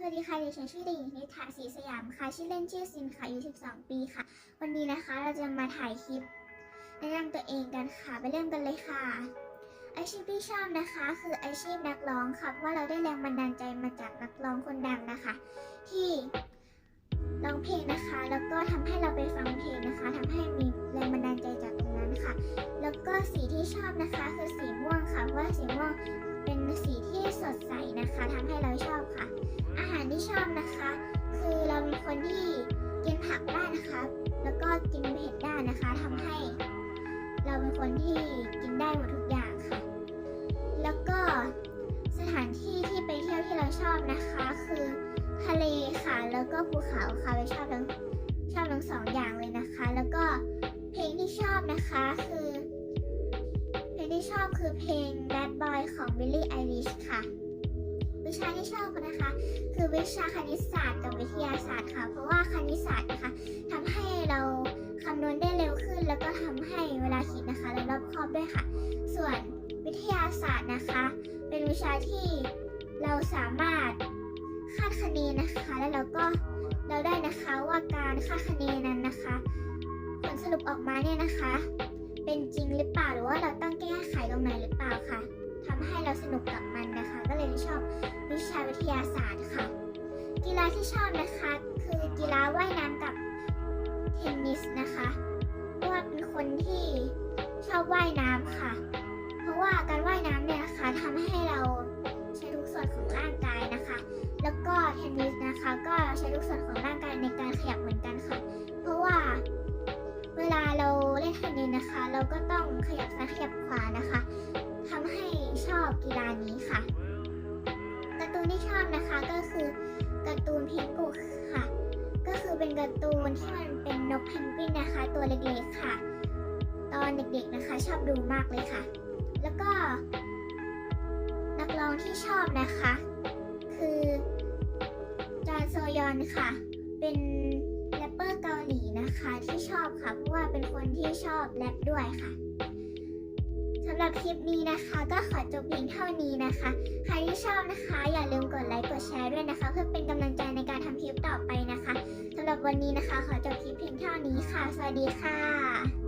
สวัสดีค่ะดิฉันชื่อเด็กหญิงนิธาศรีสยามค่ะ ชื่อเล่นชื่อซินค่ะอายุ 12 ปีค่ะ วันนี้นะคะเราจะมาถ่ายคลิปแนะนำตัวเองกันค่ะ ไปเริ่มกันเลยค่ะ อาชีพที่ชอบนะคะ คืออาชีพนักร้องค่ะ เพราะว่าเราได้แรงบันดาลใจมาจากนักร้องคนดังนะคะ ที่ร้องเพลงนะคะ แล้วก็ทำให้เราไปฟังเพลงนะคะทำให้มีแรงบันดาลใจจากตรงนั้นค่ะ แล้วก็สีที่ชอบนะคะ คือสีม่วงค่ะเพราะว่าสีม่วงเป็นสีที่สดใสนะคะทำให้เราชอบ ที่ชอบนะคะ คือเราเป็นคนที่กินผักได้นะคะ แล้วก็กินเผ็ดได้นะคะทำให้ เราเป็นคนที่กินได้หมดทุกอย่างค่ะ แล้วก็สถานที่ที่ไปเที่ยวที่เราชอบนะคะ คือทะเลค่ะ แล้วก็ภูเขาค่ะเราชอบทั้งชอบทั้งสองอย่างเลยนะคะ แล้วก็เพลงที่ชอบนะคะคือ เพลงที่ชอบคือเพลง Bad Boy ของ Billie Eilish ค่ะ วิชาที่ชอบนะคะ คือวิชาคณิตศาสตร์กับวิทยาศาสตร์ค่ะ เพราะว่าคณิตศาสตร์นะคะทำให้เราคำนวณได้เร็วขึ้น แล้วก็ทำให้เวลาคิดนะคะเรารอบคอบด้วยค่ะ ส่วนวิทยาศาสตร์นะคะ เป็นวิชาที่เราสามารถคาดคะเนนะคะ แล้วเราก็เราได้นะคะว่าการคาดคะเนนั้นนะคะ ผลสรุปออกมาเนี่ยนะคะ เป็นจริงหรือเปล่าหรือว่าเราต้องแก้ไขตรงไหนหรือเปล่าค่ะทำให้เราสนุกกับมันนะคะ ก็เลยชอบ วิชาวิทยาศาสตร์ค่ะ กีฬาที่ชอบนะคะ คือกีฬาว่ายน้ำกับเทนนิสนะคะเพราะว่าเป็นคนที่ชอบว่ายน้ำค่ะ เพราะว่าการว่ายน้ำเนี่ยนะคะทำให้เราใช้ทุกส่วนของร่างกายนะคะ แล้วก็เทนนิสนะคะ ก็ใช้ทุกส่วนของร่างกายในการขยับเหมือนกันค่ะ เพราะว่าเวลาเราเล่นเทนนิสนะคะ เราก็ต้องขยับซ้ายขยับขวานะคะทำให้ชอบกีฬานี้ค่ะ ที่ชอบนะคะก็คือการ์ตูนเพนกุค่ะ ก็คือเป็นการ์ตูนที่มันเป็นนกเพนกวินนะคะ ตัวเล็กๆค่ะ ตอนเด็กๆนะคะชอบดูมากเลยค่ะ แล้วก็ นักร้องที่ชอบนะคะ คือจานโซยอนค่ะ เป็นแรปเปอร์เกาหลีนะคะที่ชอบค่ะเพราะว่าเป็นคนที่ชอบแรปด้วยค่ะ สำหรับคลิปนี้นะคะ ก็ขอจบเพียงเท่านี้นะคะ ใครที่ชอบนะคะ อย่าลืมกดไลค์กดแชร์ด้วยนะคะ เพื่อเป็นกำลังใจในการทำคลิปต่อไปนะคะสำหรับวันนี้นะคะ ขอจบคลิปเพียงเท่านี้ค่ะ สวัสดีค่ะ